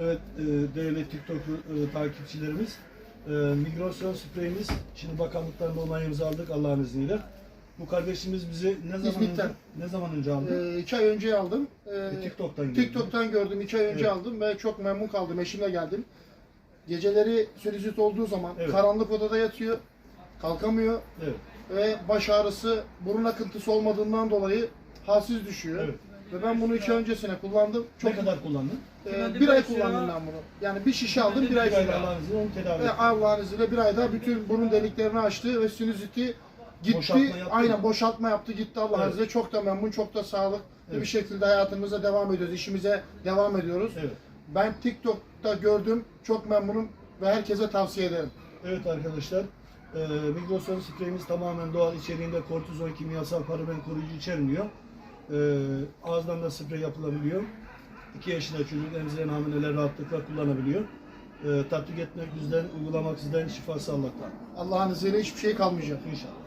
Evet, e, değerli TikTok e, takipçilerimiz. E, migrasyon spreyimiz, şimdi bakanlıktan da onayımızı aldık Allah'ın izniyle. Bu kardeşimiz bizi ne zaman İzmit'ten. önce, ne zaman önce aldı? Ee, iki ay önce aldım. Ee, E, TikTok'tan gördüm. TikTok'tan gördüm. iki ay önce Evet. aldım ve çok memnun kaldım. Eşimle geldim. Geceleri sinüzit olduğu zaman Evet. karanlık odada yatıyor. Kalkamıyor Evet, ve baş ağrısı, burun akıntısı olmadığından dolayı halsiz düşüyor. evet. Ve ben bunu iki öncesine kullandım. Çok Ne kadar kullandın? Ee, bir ay kullandım ben bunu. Yani bir şişe aldım, bir ay kullandım. Ve ettim. Allah'ın izniyle bir ayda bütün burun deliklerini açtı ve sinüziti gitti. Boşaltma yaptı. Aynen boşaltma yaptı gitti Allah'ın Evet. izniyle. Çok da memnun, çok da sağlıklı Evet. bir şekilde hayatımıza devam ediyoruz. işimize devam ediyoruz. Evet. Ben TikTok'ta gördüm, çok memnunum ve herkese tavsiye ederim. Evet arkadaşlar, e, migrosyon spreyimiz tamamen doğal içeriğinde kortizon kimyasal paraben koruyucu içermiyor. E, ağızdan da sprey yapılabiliyor. 2 yaşında çocuk emziren hamileler rahatlıkla kullanabiliyor. E, tatbik etmek bizden, uygulamak sizden, şifası Allah'tan. Allah'ın izniyle hiçbir şey kalmayacak. İnşallah.